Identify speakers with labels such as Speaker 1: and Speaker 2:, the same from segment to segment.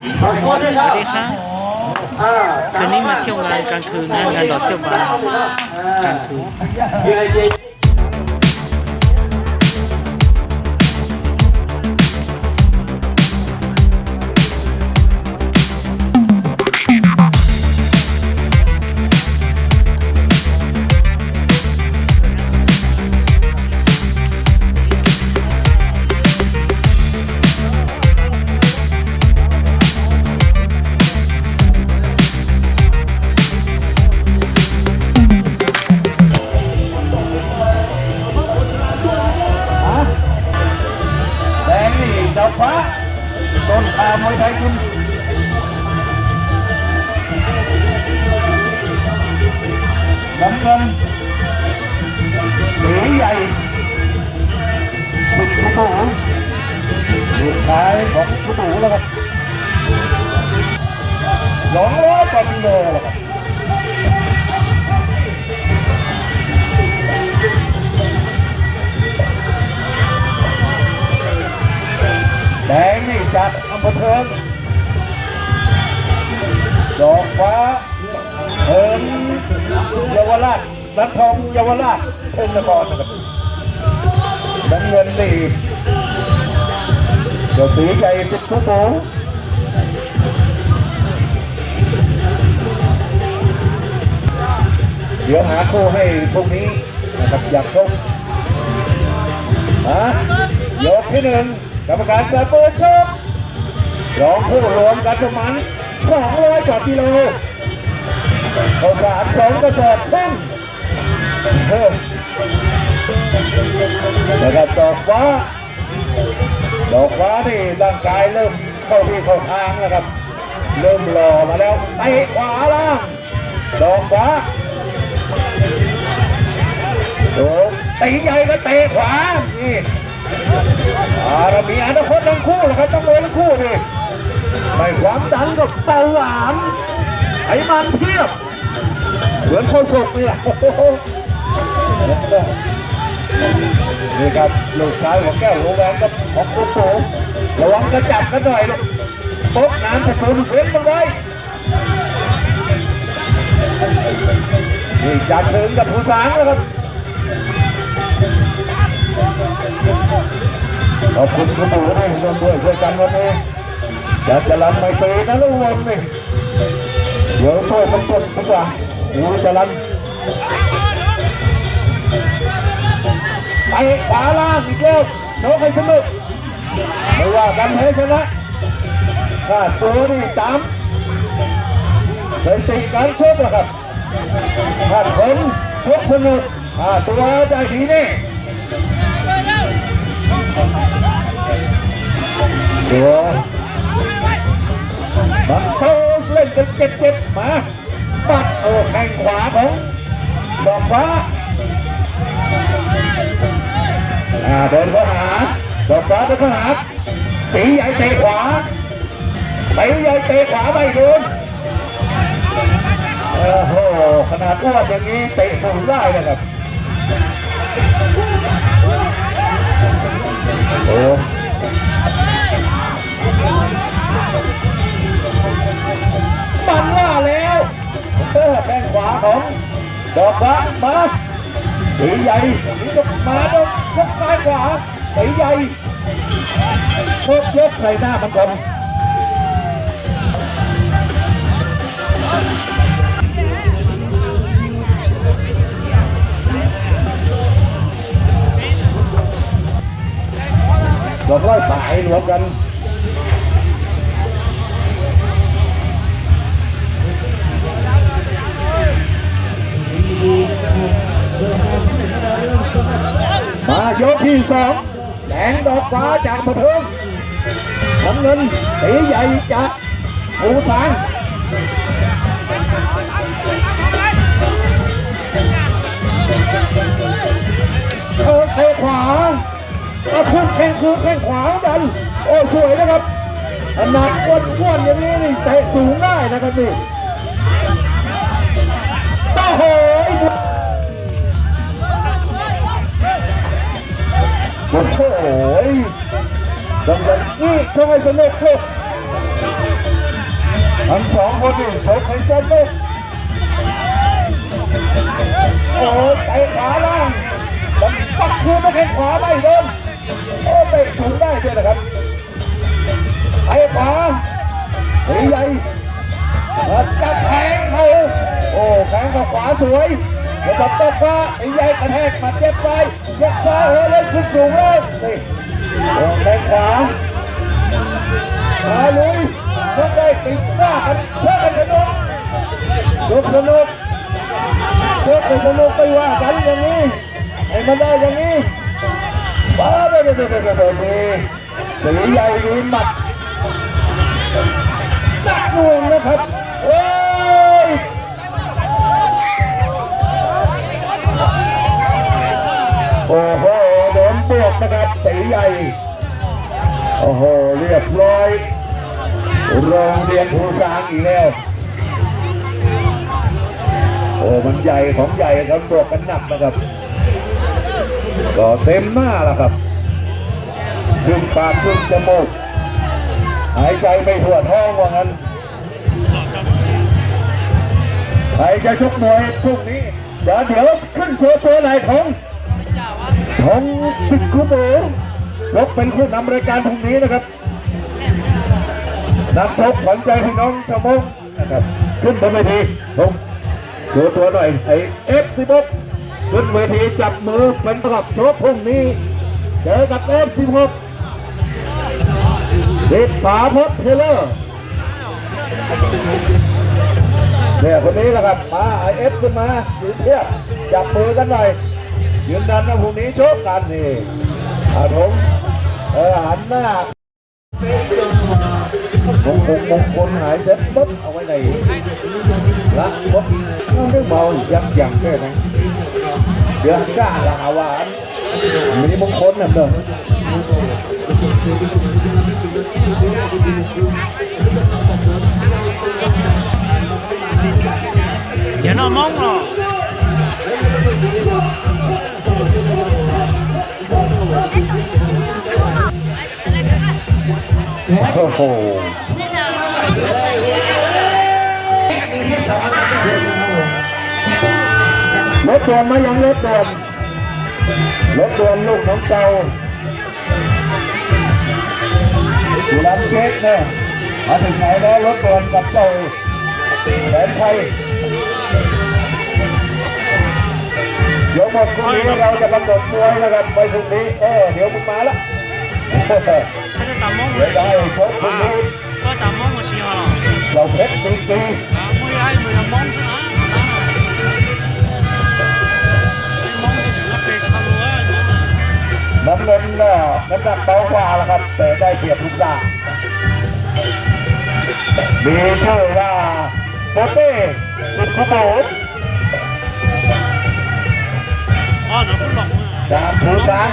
Speaker 1: สวัสดีครับ
Speaker 2: คืนนี้มาเที่ยวงานกลางคืนนะงานดอกเที่ยวบานกลางคืน
Speaker 3: ท้ายของกุตูแล้วครับสองร้อยกว่ากิโลแล้วครับแดงนี่จากอำเภอเทิงดอกฟ้าเทิงเยาวราชรัตทองเยาวราชเทิงนครนะครับน้ำเงินนี่ ดี๋ยวสีใจสิบทุกโมเดี๋ยวหาคู่ให้พวกนี้นะครับอยากชมฮะยกที่หนึ่งกรรมการสเปิดชกรองผู้รวมกันประมาณสองร้อยกว่ากิโลข้าวสารสองกระสอบครึ่งเพิ่มนะครับดอฟ้า ดอกฟ้านี่ร่างกายเริ่มเข้าที่เข้าทางแล้วครับ เริ่มหล่อมาแล้วเตะขวาล่างดอกฟ้าโอ้ตีใหญ่ก็เตะขวา นี่อาเรามีอนาคตทั้งคู่แหละครับต้องมวยทั้งคู่นี่ไม่ความดันกับเบาหวานไขมันเพียบ เหมือนโคศกนี่แหละโอ้โห นี่ครับลูกชายของแก้วโรแวนกับของโอ้โหระวังกระจับกันหน่อยลูกโต๊ะน้ำสกุลเว้นมันไว้นี่จัดถึงกับผู้สางแล้วครับขอบคุณคุณปู่ให้ร่วมด้วยช่วยกันวันนี้อยากจะรันไม่ตีนะลูกวันนี่เดี๋ยวช่วยมันกดดีกว่าหูจะรัน ไปขวาล่างอีกแล้วโน้ให้สนุกไม่ว่ากันแพ้ชนะถ้าตัวนี่ตามเลยติการชกแล้วครับถ้าคนชกสนุกถ้าตัวได้ดีแน่เดี๋ยวบังเข้าเล่นกันเจ็บเจ็บๆมาปัดโอ้แข้งขวาของดอกฟ้า อ่าเดินเข้าหาดอกฟ้าเดินเข้าหาตีใหญ่เตะขวาตีใหญ่เตะขวาไม่โดนโอ้โหขนาดอ้วนอย่างนี้เตะสูงได้นะครับโอ้มันว่าแล้วเออแข้งขวาของดอกฟ้ามาตีใหญ่นี่ก็มาด้วย กใส่หน้ามันก่อนดอกร้อยสายรว มายกที่สองแดงดอกฟ้าจากปะเทิงน้ำเงินสีใหญ่จากภูสางเออเตะขวาเอาขึ้นแข้งคืนแข้งขวาดัน โอ้สวยนะครับขนาดอ้วนๆอย่างนี้นี่เตะสูงได้นะครับนี่โอ้โห อ้โหดำเนินนี่ช่วยสนุกลูกทั้งสองคนนี่ชกให้สนุกโอ้ยเตะขวาล่างมันปักคืนมาแข้งขวาไม่โดนโอ้เตะสูงได้ด้วยนะครับไอ้ขวาตีใหญ่จับแทงเขาโอ้แข้งกับขวาสวย จับตบฟ้าไอ้ใหญ่กระแทกมาเจ็บซ้ายเจ็บซ้าเฮ้ยเลยขึ้นสูงเลยนี่โอ้แข้งขวามาลุยยกได้ติดหน้ากันเชื่อกันสนุกยกสนุกยกสนุกไปว่ากันอย่างนี้ไอ้มันได้อย่างนี้บ้าเด้อเด้อเด้อเด้อเด้อนี่สีใหญ่ดีหมัดหนักหน่วงนะครับ โอ้โหโดนบวกนะครับสีใหญ่ โอ้โห เรียบร้อย โรงเรียนภูสางอีกแล้ว โอ้มันใหญ่ของใหญ่ครับบวกกันหนักนะครับ ก็เต็มหน้าแล้วครับดึงปากดึงจมูกหายใจไม่ทั่วท้องว่างั้นใครจะชกมวยพรุ่งนี้ เดี๋ยวเดี๋ยวขึ้นโชว์ตัวไหนของ ของสิกคุโบยกเป็นผู้นำรายการพรุ่งนี้นะครับนักชกขวัญใจพี่น้องชาวมงนะครับ ขึ้นบนเวทีลงโชว์ตัวหน่อยไอเอฟสิบกขึ้นเวทีจับมือเป็นประกอบโชว์พรุ่งนี้เจอกับเอฟสิบหกเด็ดป่าพดเทเลอร์เนี่ยคนนี้แหละครับมาไอเอฟขึ้นมายืนเทียบจับมือกันหน่อย ยืนดันนะพรุ่งนี้โชคกันนี่อาถมเออหันหน้ามงคลมงคลหายเสร็จปุ๊บเอาไว้ในละปุ๊บไม่เมายักยังแค่นั้นเดือดกล้าละหาวานมีมงคลน่ะเนอ
Speaker 2: เดี๋ยวน้องมองหรอ
Speaker 3: โอ้โหรถดวนมายังรถดวนรถดวนลูกน้องเจ้าอยู่ลำเช็คเนี่ยมาถึงไหนแล้วรถดวนกับเจ้าแสนชัยเดี๋ยวหมดพรุ่นี้เราจะกำหนดมวยนะครับไปพรุ่งนี้เออเดี๋ยวมึงมาละ
Speaker 2: 他就打蒙
Speaker 3: เดี๋ยว
Speaker 2: 了
Speaker 3: จะให้ชกพรุ่งนี้
Speaker 2: ก็打蒙我喜欢了
Speaker 3: เราเพชรตีกี
Speaker 2: 啊每爱每人蒙是啊蒙的主要被差不多
Speaker 3: น้ำเงินก็น้ำหนักเบากว่าแล้วครับ แต่ได้เปรียบทุกด่างมีชื่อว่าโปเต้สุดขโมย
Speaker 2: 哦能不冷啊
Speaker 3: จากภูซาน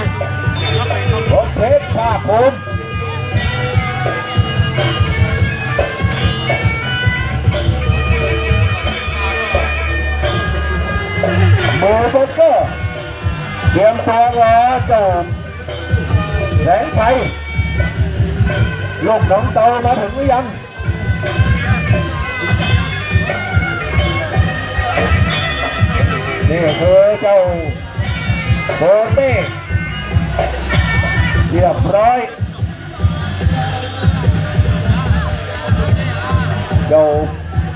Speaker 2: 要被他
Speaker 3: รถเพชรภาคภูมิ มือโบเกอร์เตรียมตัวรอเจ้าแสงชัยลูกน้องโตมาถึงหรือยังนี่คือเจ้าโบเต้เรียบร้อยเจ้า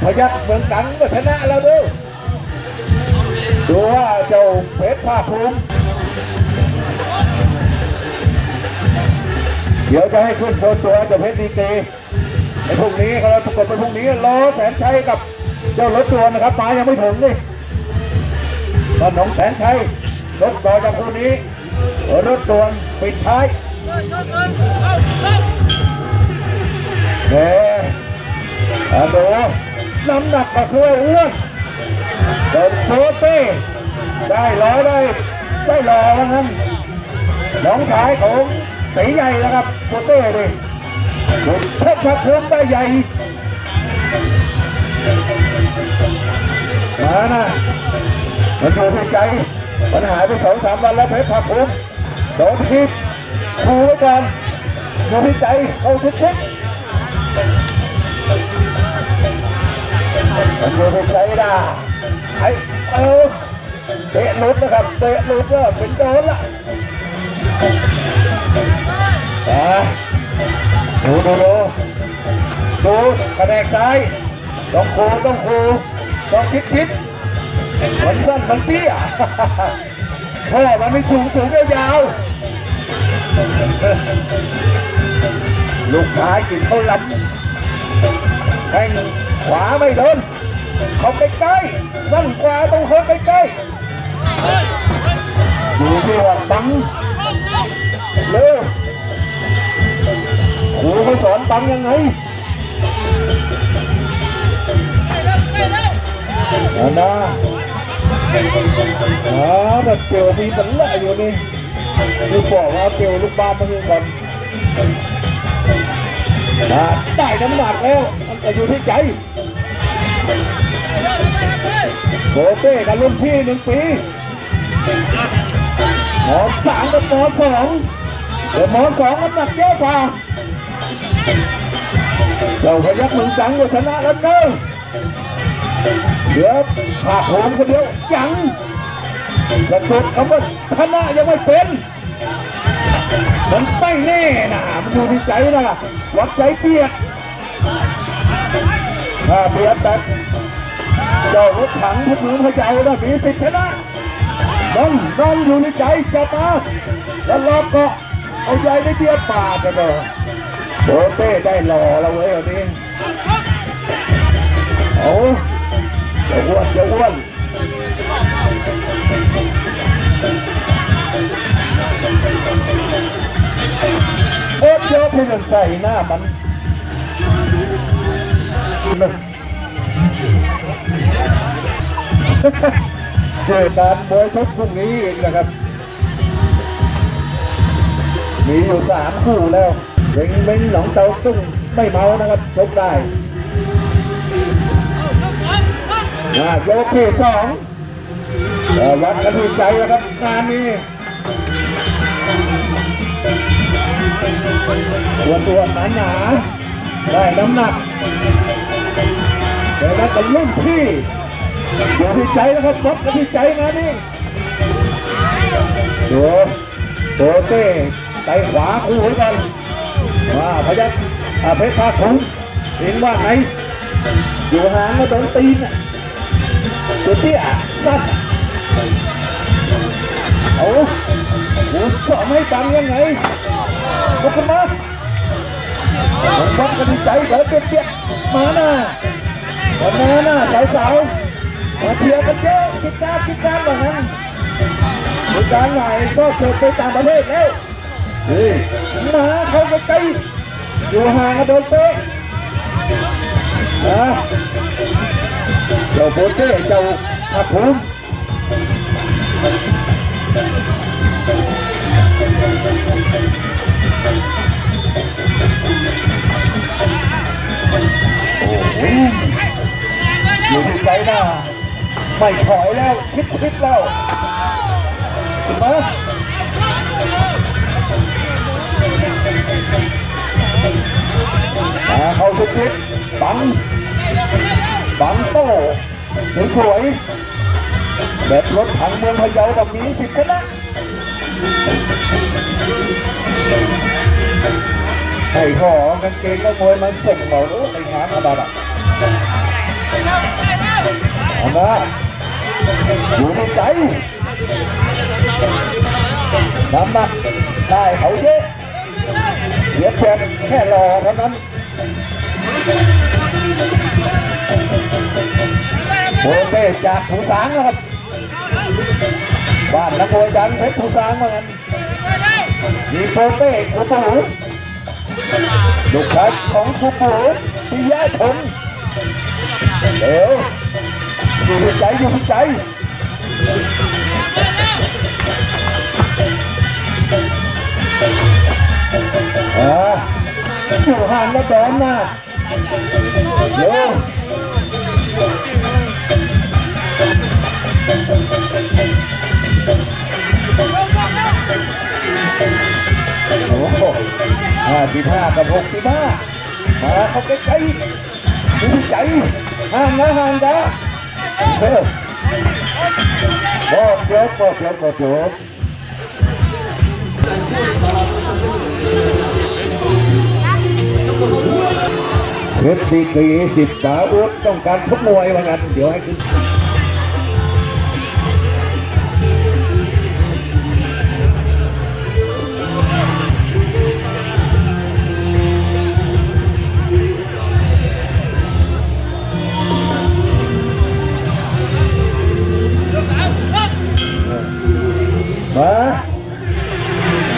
Speaker 3: พยักเหมืองกังก็ชนะแล้วดูดูว่า เจ้าเพชรภาคภูมิเดี๋ยวจะให้ขึ้นโชว์ตัวเจ้าเพชรดีเกในพรุ่งนี้เขาประกบไปพรุ่งนี้รอแสนชัยกับเจ้ารถตัวนะครับมายังไม่ถึงนี่บ้านหนองแสนชัยรถต่อจากคู่นี้รถด่วนปิดท้ายเน่อาดูน้ำหนักก็คืออ้วนเดินโซเต้ ได้ร้อยได้ได้รอว่างั้นน้องชายของตีใหญ่แล้วครับโซเต้ดิเพชรพักภูมิได้ใหญ่มานะมันอยู่ที่ใจมันหาไปสองสามวันแล้วเพชรผักผมโดนทิพคูไว้ก่อนอยู่ที่ใจเอาชิดชิดมันอยู่ในใจนะไอ้เออ เตะลุดนะครับเตะลุดก็เป็นโดนละอ่าดูดูดูดูกระแดกซ้ายต้องโคต้องโคต้องคิดคิดมันสั้นมันเตี้ยพ่อมันไม่สูงสูงยาวลูกชายกินข้าวหลำแข้งขวาไม่โดน เขาใกล้ๆนั่นขวาต้องเขาใกล้ๆดูที่ว่าบังเร็วครูเขาสอนบังยังไงเอานะอ๋อแต่เปียวมีปัญหาอยู่นี่คือบอกว่าเปียวลูกบ้านมาเองก่อนได้น้ำหนักแล้ว มันจะอยู่ที่ใจ โบเต้กับรุ่นพี่หนึ่งปีหมอสามกับหมอสองเดี๋ยวหมอสองน้ำหนักเยอะกว่าเราพยักหนึ่งสังก็ชนะแล้วเนอะเดี๋ยวผ่าโผงคนเดียวยังจะสุดคำว่าชนะยังไม่เป็นมันไม่แน่นะมันอยู่ที่ใจนะวัดใจเปียกถ้าเบียดแบบ เจ้ารถถังพวกนี้พระเจ้านะมีสิทธิชนะน้องน้องอยู่ในใจจะมาแล้วเราก็เอาใจในเบียปากกันเลยโบเต้ได้หล่อแล้วเว้ยวันนี้เอาจะอ้วนจะอ้วนโอ๊ตเยอะเพื่อนใส่หน้ามัน เจอการมวยชกพรุ่งนี้เอีกนะครับ มีอยู่สามคู่แล้วเบ่งเบงหนองเตาตุ้งไม่เมานะครับชกได้มายกที่สองวัดกันที่ใจนะครับงานนี้ตัวตัวหนาหนาได้น้ำหนัก แต่นั้นเป็นรุ่นพี่อยู่ที่ใจนะครับวัดกันที่ใจนะนี่โดโดเต้ไตขวาคู่เหมือนกันมาพยักอ่าเพชรพาขุงเห็นว่าไงอยู่ห่างก็โดนตีนอะตัวเตี้ยสั้นเอาหูสอบให้ตังยังไงลุกขึ้นมาผมวัดกันใจเดี๋ยวเปียกๆมาหน้า วันนี้นะสาวๆมาเชียร์กันเยอะกิจการกิจการแบบนั้นกิจการไหนก็เกิดไปต่างประเทศแล้วเฮ้ยมาเขาไปไกลอยู่ห่างกันโดนเตะนะเจ้าโปเต้เจ้าอาภูมิโอ้โห อยู่ที่ใจหน้า ไม่ถอยแล้ว คิดคิดแล้วมามาเข้าชิดชิดบัง บังโต้สวยๆแบบรถถังเมืองพะเยาแบบนี้สิชนะให้ขอกางเกงก็มวยมันส่งเราโอ้ไปงานอะไรอะ เอามาอยู่ในใจน้ำหนักได้เขาเยอะเสียเพียงแค่รอเท่านั้นโอเต้จากผูสางนะครับบ้านนักมวยดังเพชรผูสางเหมือนกันมีโปเต้ครูปูลูกชายของครูปูปิยะชน เร็วอยู่ที่ใจอยู่ที่ใจอ่าอยู่ห่างก็แดนนะเร็วโอ้โหห้าสิบห้ากับหกสิบห้ามาเขาใกล้ๆอยู่ที่ใจ ห่างนะห่างนะเออบอกเดี๋ยวบอกเดี๋ยวบอกเดี๋ยวเพชรดีกรีสิบสาอุดต้องการชกมวยว่างั้นเดี๋ยวให้ขึ้น มา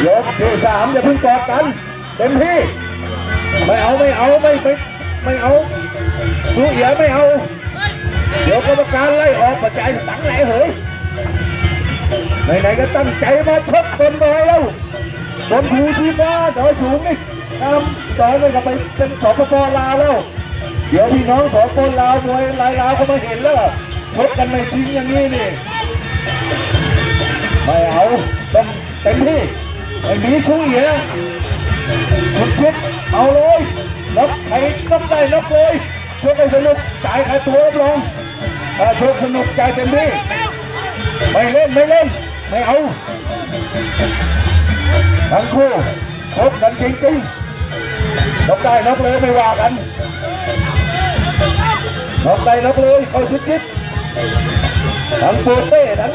Speaker 3: ยกที่สามอย่าเพิ่งกอดกันเต็มที่ไม่เอาไม่เอาไม่ไม่ไม่เอาสู้เอียไม่เอา เดี๋ยวกรรมการไล่ออกประจายสังไหลเหยไหนๆก็ตั้งใจมาชกคนมาแล้วบนภูชีฟ้าดอยสูงนี่ตามต่อไปกับไปเป็นสปปลาวแล้ว เดี๋ยวพี่น้องสปปลาวมวยลายลาวเขามาเห็นแล้วชกกันไม่จริงอย่างนี้นี่ ไม่เอาต้องเต็มที่ไม่มีสู้เยียคุณชิดเอาเลยนับใครนับได้นับเลยชกให้สนุกจ่ายค่าตัวรับรองถ้าชกสนุกจ่ายเต็มที่ไม่เล่นไม่เล่นไม่เอาทั้งคู่ชกกันจริงๆนับได้นับเลยไม่ว่ากันนับได้นับเลยเข้าชิดชิดทั้งปูเป้ทั้ง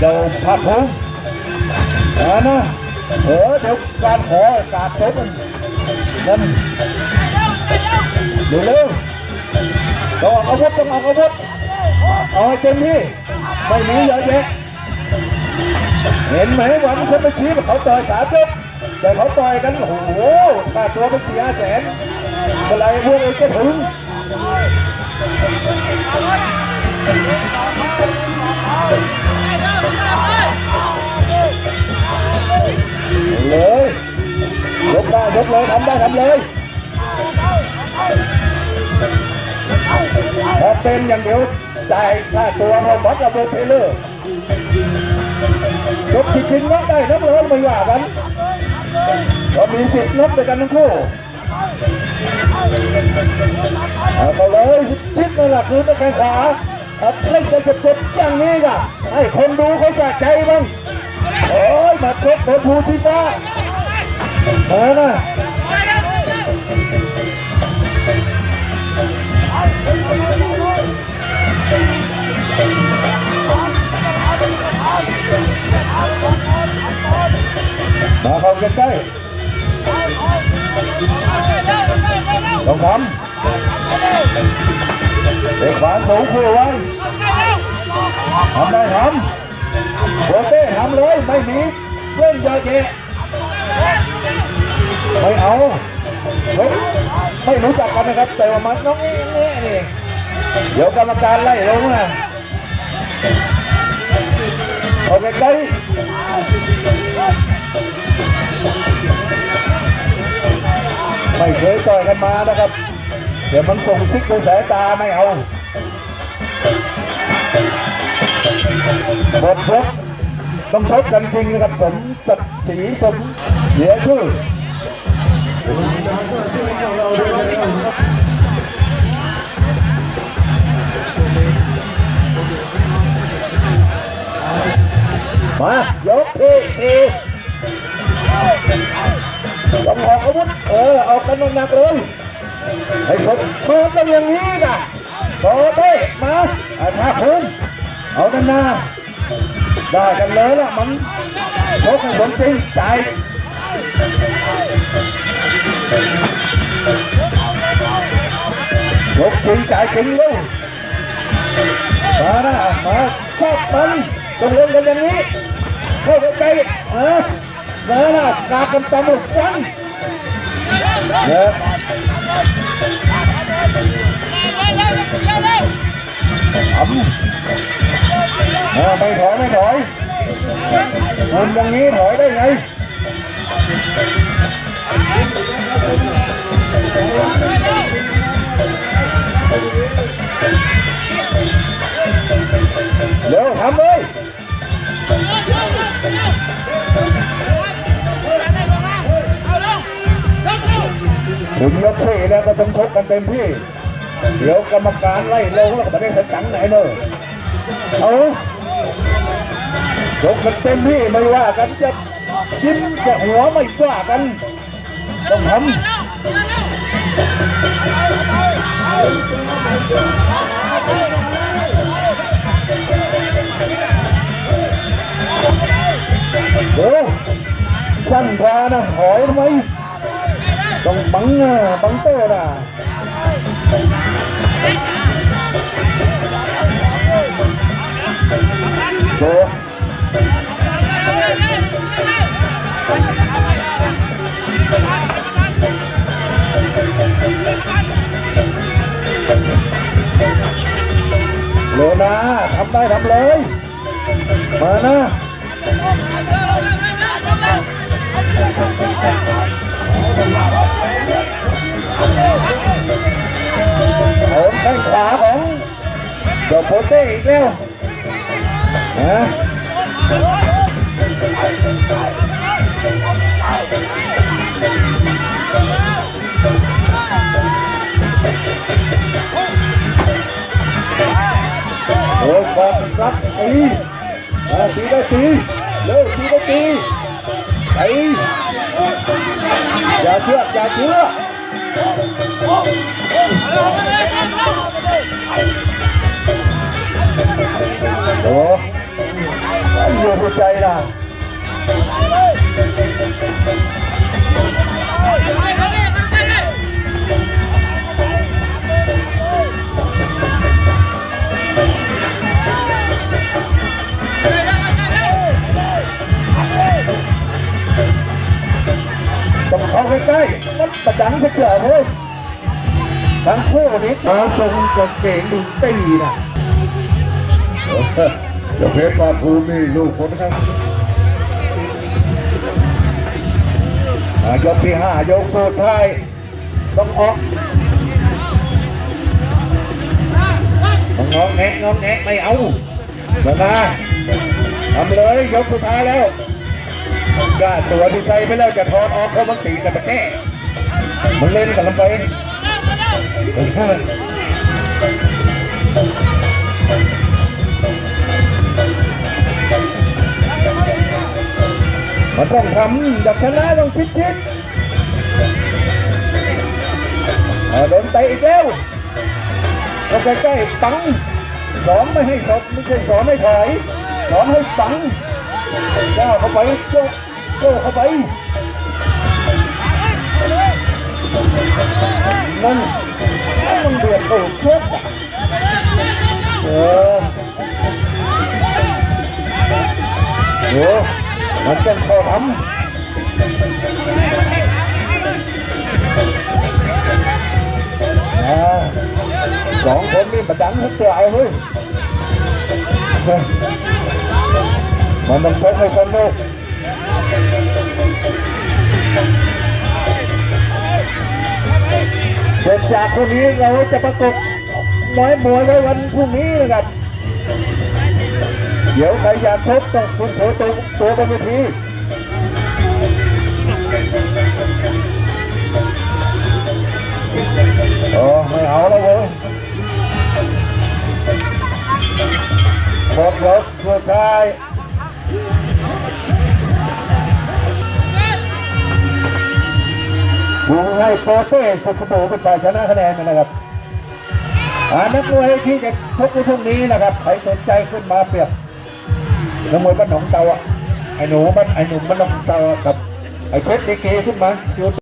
Speaker 3: เดี๋ยวพักผมนะนะเออเดี๋ยวการขอกราบศพมันนั่นเร็วเร็วๆต้องออกอาวุธต้องออกอาวุธเอาให้เต็มที่ไม่มีเยอะแยะเห็นไหมหวังคนไปชี้เขาต่อยสามยกแต่เขาต่อยกันโอ้โหค่าตัวเป็นสี่ห้าแสนเมื่อไรพวกเองจะถึงเลยยกได้ยกเลยทำได้ทำเลยพอเป็นอย่างเดียวจ่ายค่าตัวเราบัตรระบบเพลอร์ยกจริงนับได้นับเลยไม่ว่ากันก็มีสิทธิ์นับด้วยกันทั้งคู่เอาไปเลยชิดนั่นแหละคือตะแคงขวา เอาเล่นกันเจ็บๆอย่างนี้ก่ะให้คนดูเขาสะใจบ้างโอ้ยมาชกตัวภูทีฟ้าเออนะมาเข้าใกล้ ๆต้องทำเด็กขวาสูงคู่ไว้ทำได้ทำโอเต้ทำเลยไม่มีเล่นเยอะแยะไม่เอาไม่รู้จักกันนะครับ แต่ว่ามันน้องเอ๊ะนี่เดี๋ยวกรรมการไล่ลงนะโอเคไกล ไม่เคยต่อยกันมานะครับ เดี๋ยวมันส่งซิกเป็นสายตาไม่เอาหมดยกต้องชกกันจริงนะครับสมศักดิ์ศรีสมเสียชื่อ มายกที่สี่ต้องออกอาวุธเออออกกันหนักเลยให้สมมาเป็นอย่างนี้กันโตเต้มาอาชาคุมเอาด้านหน้าได้กันเลยล่ะมันชกให้สมจริงใจายกจริงจ่ายจริงเลยมานะมาชอบมัน ต้องเล่นกันอย่างนี้เข้าไปใจเออมานะกากันตำหมดกันเนี่ยทำเออไม่ถอยไม่ถอยคุณอย่างนี้ถอยได้ไง กันเต็มที่ เดี๋ยวกรรมการไล่ลงแล้วก็ไม่ได้สังไหนเนอะเอาชกกันเต็มที่ไม่ว่ากันจะยิ้มจะหัวไม่ว่ากัน ต้องทำโอ้ช่างพานะหอยทำไม ต้องบังอะบังโต้น่ะโอ้โลนะทำได้ทำเลยมานะโหนข้างขวาของเดอะโปเต้อีกแล้วนะโอ้ยกอดรับตีอ่าตีได้ตีเร็วตีได้ตีตี อย่าเชื่ออย่าเชื่อโอ้ยอยู่หัวใจนะ ต้องเข้าใกล้ๆมันประจังเฉยเฮ้ยทั้งคู่นี้มาทรงกางเกงดูตีนะเดี๋ยวเพชรปาภูมิลูกคนครับยกที่ห้ายกสุดท้ายต้องออกต้องงองแงะงองแงะไม่เอาเดี๋ยวนะทำเลยยกสุดท้ายแล้ว กล้าตัวที่ใส่ไปแล้วจะถอดออกเพรามันตีกันตะแก้มันเล่นกันลงไปมันต้องทำอยากชนะต้องชิดชิดๆอ่าโดนเตะอีกแล้วก็ใกล้ๆปังสอนไม่ให้สอนไม่ใช่สอนให้ถอยสอนให้ปังก้าวเข้าไปจ๊ก โจ๊กเข้าไปนั่นมันเดือดโอ้ชกอะเออโอ้มันต้องเข้าทำสองคนนี่ประดังทุกตัวเอาเฮ้ยมันต้องชกให้สนุก เสร็จจากคนนี้เราจะประกบน้อยมวยไว้วันพรุ่งนี้นะครับ เดี๋ยวใครอยากพบต้องคุณโถตัวตัวบนเวทีโอ้ไม่เอาแล้วเว้ยหมดรถสุดท้าย วงให้โปเต้สุขโบเป็นฝ่ายชนะคะแนนนะครับอานักมวยที่จะชกในพรุ่งนี้นะครับใครสนใจขึ้นมาเปรียบนักมวยบ้านหนองเตาอะไอ้หนูบ้านไอ้หนุ่มบ้านหนองเตากับไอ้เพชรดีเกขึ้นมาจุด